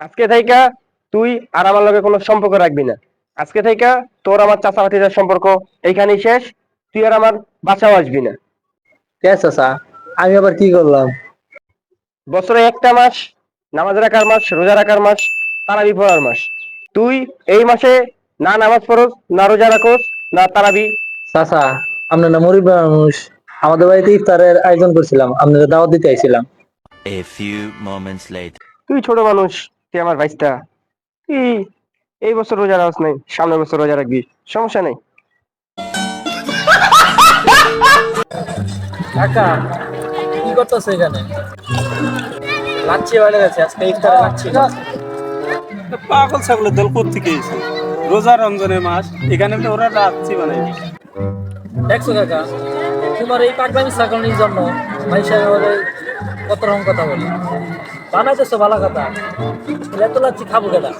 আজকে থাইকা তুই আর আমার লগে কোনো সম্পর্ক রাখবি না। আজকে থাইকা তোর আমার চাচা ভাতিজার সম্পর্ক এইখানেই শেষ তুই আর আমার বাসাও আসবি না। কে চাচা? আমি আবার কি করলাম? বছরে একটা মাস নামাজ রাখার মাস রোজা রাখার মাস তারাবি পড়ার মাস। তুই এই মাসে না নামাজ পড়স না রোজা রাখোস না তারাবি। চাচা আপনার না মরিব মানুষ। আমাদের বাড়িতে ইফতারের আয়োজন করছিলাম আপনাদের দাওয়াত দিতে আইছিলাম। A few moments later. তুই ছোট মানুষ তুই আমার ভাইস্তা। তুই এই বছর রোজা রাখস নাই সামনের বছর রোজা রাখবি সমস্যা নেই। কাকা কি করতেছে এখানে? লাচ্ছি বাইরে গেছে আজকে ইফতারে লাচ্ছি। পাগল ছাগলের দল কোথেকে এসে রোজা রমজানের মাস এখানে তো ওরা রাত্রি বানাই দেখছ কাকা তোমার এই পাগলামি ছাগলের জন্য মাইশার আমাদের কত রকম কথা বলি। বানাইতেছো ভালো কথা। এত লাচ্ছি খাব কেটা